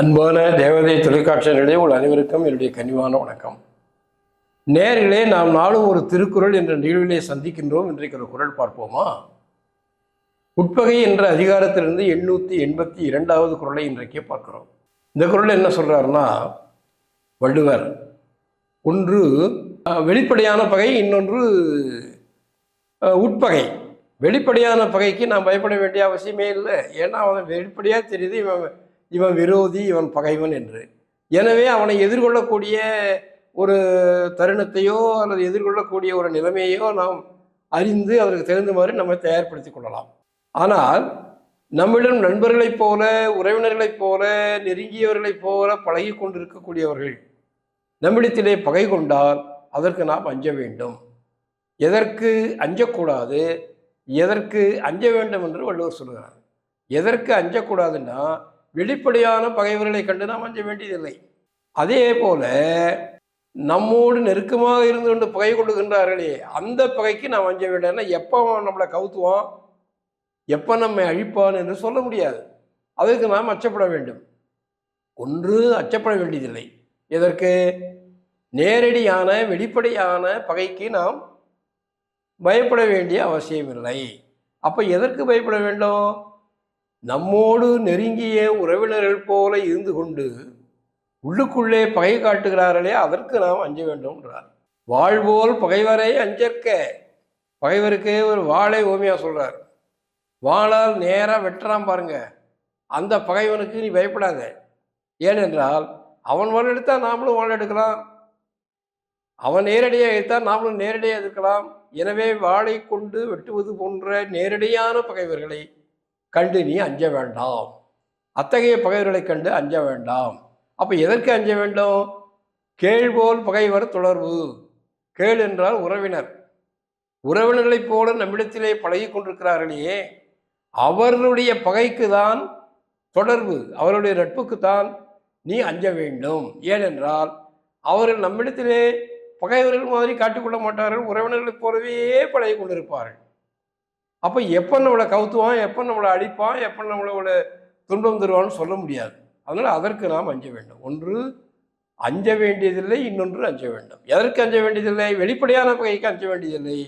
அன்பான தேவதை தொலைக்காட்சியினர்களே உங்கள் அனைவருக்கும் என்னுடைய கனிவான வணக்கம். நேரிலே நாம் நாளும் ஒரு திருக்குறள் என்ற நிகழ்விலே சந்திக்கின்றோம். இன்றைக்கு ஒரு குரல் பார்ப்போமா? உட்பகை என்ற அதிகாரத்திலிருந்து எண்ணூற்றி எண்பத்தி இரண்டாவது குறளை இன்றைக்கே பார்க்குறோம். இந்த குறள் என்ன சொல்கிறாருன்னா வள்ளுவர் ஒன்று வெளிப்படையான பகை இன்னொன்று உட்பகை. வெளிப்படையான பகைக்கு நாம் பயப்பட வேண்டிய அவசியமே இல்லை. ஏன்னா அவன் வெளிப்படையாக தெரியுது இவன் இவன் விரோதி இவன் பகைவன் என்று. எனவே அவனை எதிர்கொள்ளக்கூடிய ஒரு தருணத்தையோ அல்லது எதிர்கொள்ளக்கூடிய ஒரு நிலைமையோ நாம் அறிந்து அதற்கு தகுந்த மாதிரி நம்ம தயார்படுத்திக் கொள்ளலாம். ஆனால் நம்மிடம் நண்பர்களைப் போல உறவினர்களைப் போல நெருங்கியவர்களைப் போல பழகி கொண்டிருக்கக்கூடியவர்கள் நம்மிடத்திலே பகை கொண்டால் அதற்கு நாம் அஞ்ச வேண்டும். எதற்கு அஞ்சக்கூடாது? எதற்கு அஞ்ச வேண்டும் என்று வள்ளுவர் சொல்கிறார். எதற்கு அஞ்சக்கூடாதுன்னா வெளிப்படையான பகைவர்களை கண்டு நாம் அஞ்ச வேண்டியதில்லை. அதே போல நம்மோடு நெருக்கமாக இருந்து கொண்டு பகை கொள்ளுகின்றார்களே அந்த பகைக்கு நாம் அஞ்ச வேண்டாம்னா எப்போ நம்மளை கவுத்துவான்? எப்போ நம்மை அழிப்பான் என்று சொல்ல முடியாது. அதற்கு நாம் அச்சப்பட வேண்டும். ஒன்று அச்சப்பட வேண்டியதில்லை. எதற்கு? நேரடியான வெளிப்படையான பகைக்கு நாம் பயப்பட வேண்டிய அவசியமில்லை. அப்போ எதற்கு பயப்பட வேண்டும்? நம்மோடு நெருங்கிய உறவினர்கள் போல இருந்து கொண்டு உள்ளுக்குள்ளே பகை காட்டுகிறார்களே அதற்கு நாம் அஞ்ச வேண்டும்ன்றார் வாழ்வோல் பகைவரை அஞ்சற்க. பகைவருக்கு ஒரு வாளை ஓமியா சொல்கிறார் வாளால் நேராக வெட்டுறான் பாருங்க. அந்த பகைவனுக்கு நீ பயப்படாத. ஏனென்றால் அவன் வாழ் எடுத்தால் நாமளும் வாழ் எடுக்கலாம். அவன் நேரடியாக எடுத்தால் நாமளும் நேரடியாக எடுக்கலாம். எனவே வாளை கொண்டு வெட்டுவது போன்ற நேரடியான பகைவர்களை கண்டு நீ அஞ்ச வேண்டாம். அத்தகைய பகைவர்களை கண்டு அஞ்ச வேண்டாம். அப்போ எதற்கு அஞ்ச வேண்டும்? கேள்போல் பகைவர் தொடர்பு. கேள் என்றால் உறவினர். உறவினர்களைப் போல நம்மிடத்திலே பழகி கொண்டிருக்கிறார்களே அவர்களுடைய பகைக்கு தான் தொடர்பு அவருடைய நட்புக்கு தான் நீ அஞ்ச வேண்டும். ஏனென்றால் அவர்கள் நம்மிடத்திலே பகைவர்கள் மாதிரி காட்டிக்கொள்ள மாட்டார்கள் உறவினர்களைப் போலவே பழகி கொண்டிருப்பார்கள். அப்போ எப்போ நம்மளை கவுத்துவான் எப்போ நம்மளை அடிப்பான் எப்போ நம்மளோட துன்பம் தருவான்னு சொல்ல முடியாது. அதனால் அதற்கு நாம் அஞ்ச வேண்டும். ஒன்று அஞ்ச வேண்டியதில்லை இன்னொன்று அஞ்ச வேண்டும். எதற்கு அஞ்ச வேண்டியதில்லை? வெளிப்படையான பகைக்கு அஞ்ச வேண்டியதில்லை.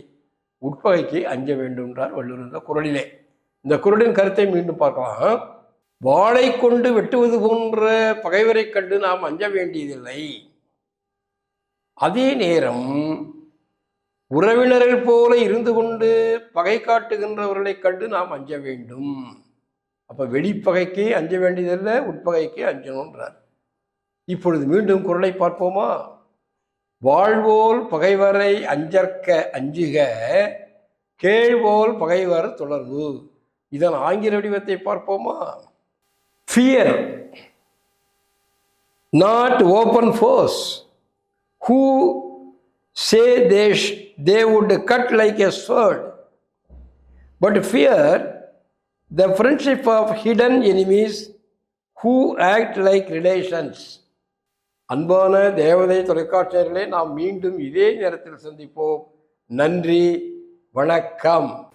உட்பகைக்கு அஞ்ச வேண்டும்ன்றார் வள்ளுவர் இந்த குரலிலே. இந்த குரலின் கருத்தை மீண்டும் பார்க்கலாம். வாளை கொண்டு வெட்டுவது போன்ற பகைவரை கண்டு நாம் அஞ்ச வேண்டியதில்லை. அதே நேரம் உறவினர்கள் போல இருந்து கொண்டு பகை காட்டுகின்றவர்களை கண்டு நாம் அஞ்ச வேண்டும். அப்ப வெளிப்பகைக்கு அஞ்ச வேண்டியதில்லை உட்பகைக்கு அஞ்சணுன்றார் இப்பொழுது மீண்டும் குரலை பார்ப்போமா? வாழ்வோல் பகைவரை அஞ்சற்க அஞ்சுக கேழ்வோல் பகைவர் தொடர்பு. இதன் ஆங்கில வடிவத்தை பார்ப்போமா? Fear not open force who say they, sh- they would cut like a sword, but fear the friendship of hidden enemies who act like relations. அன்பான தேவதை தொலைக்காட்சியர்களே நாம் மீண்டும் இதே நேரத்தில் சந்திப்போம் நன்றி வணக்கம்